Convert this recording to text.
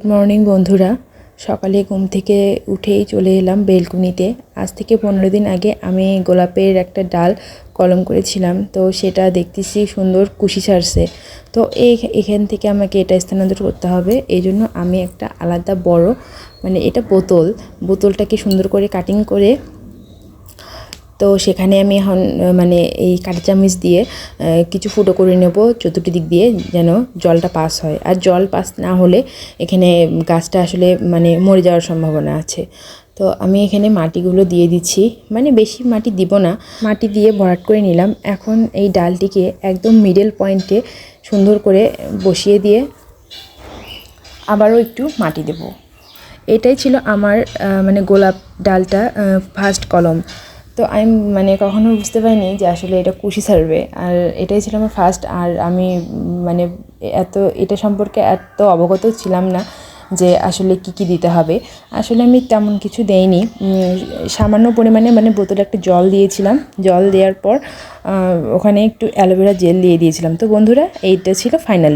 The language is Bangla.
গুড মর্নিং বন্ধুরা। সকালে ঘুম থেকে উঠেই চলে এলাম বেলকুনিতে। আজ থেকে পনেরো দিন আগে আমি গোলাপের একটা ডাল কলম করেছিলাম। তো সেটা দেখতেছি সুন্দর কুশি ছাড়ছে। তো এই এখান থেকে আমাকে এটা স্থানান্তর করতে হবে। এই জন্য আমি একটা আলাদা বড় মানে এটা বোতল। বোতলটাকে সুন্দর করে কাটিং করে তো সেখানে আমি এখন মানে এই কাঁটা চামচ দিয়ে কিছু ফুটো করে নেব চতুর্থ দিক দিয়ে যেন জলটা পাস হয়। আর জল পাস না হলে এখানে গাছটা আসলে মানে মরে যাওয়ার সম্ভাবনা আছে। তো আমি এখানে মাটিগুলো দিয়ে দিচ্ছি। মানে বেশি মাটি দিব না, মাটি দিয়ে ভরাট করে নিলাম। এখন এই ডালটিকে একদম মিডল পয়েন্টে সুন্দর করে বসিয়ে দিয়ে আবারও একটু মাটি দেব। এটাই ছিল আমার মানে গোলাপ ডালটা ফার্স্ট কলম তো আমি মানে কখনো বুঝতে পারিনি যে আসলে এটা কুশি সার্ভে আর এটাই ছিল আমার ফার্স্ট আর আমি মানে এত, এটা সম্পর্কে এত অবগত ছিলাম না যে আসলে কি কি দিতে হবে। আসলে আমি তেমন কিছু দেইনি। সামান্য পরিমাণে মানে বোতলে একটা জল দিয়েছিলাম। জল দেওয়ার পর ওখানে একটু অ্যালোভেরা জেল দিয়ে দিয়েছিলাম। তো বন্ধুরা, এইটা ছিল ফাইনাল